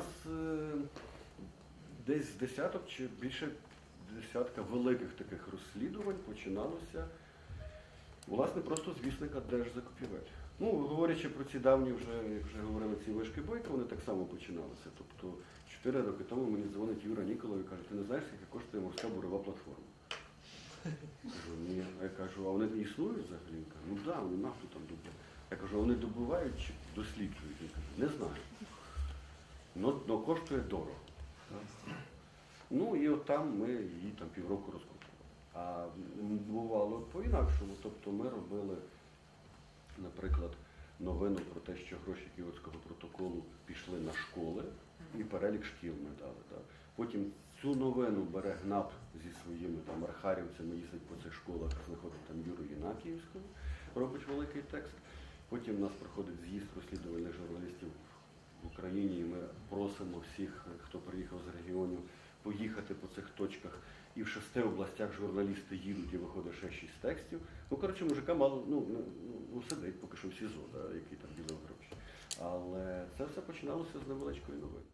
нас е, десь десяток чи більше десятка великих таких розслідувань починалося, власне, просто з вісника держзакупівель. Ну, говорячи про ці давні вже, як вже говорили, ці вишки бойка, вони так само починалися. Тобто, чотири роки тому мені дзвонить Юра Ніколов і каже, ти не знаєш, скільки коштує морська бурова платформа? Кажу, ні. А я кажу, а вони існують взагалі? Він каже, ну так, да, вони нафту там добувають. Я кажу, а вони добувають чи досліджують? Він каже, не знаю. Ну коштує дорого. Ну і от там ми її там півроку розкрутили. А бувало по-інакшому. Тобто ми робили, наприклад, новину про те, що гроші Кіотського протоколу пішли на школи, і перелік шкіл ми дали. Да. Потім цю новину бере ГНАП зі своїми там архарівцями, їздить по цих школах, знаходить там Юру Єнакіївського, робить великий текст. Потім у нас проходить з'їзд розслідувальних журналістів в Україні, і ми просимо всіх, хто приїхав з регіонів, поїхати по цих точках. І в шести областях журналісти їдуть і виходить ще шість текстів. Ну, коротше, мужика мало, ну, ну, ну сидить поки що в СІЗО, да, який там ділив гроші. Але це все починалося з невеличкої новини.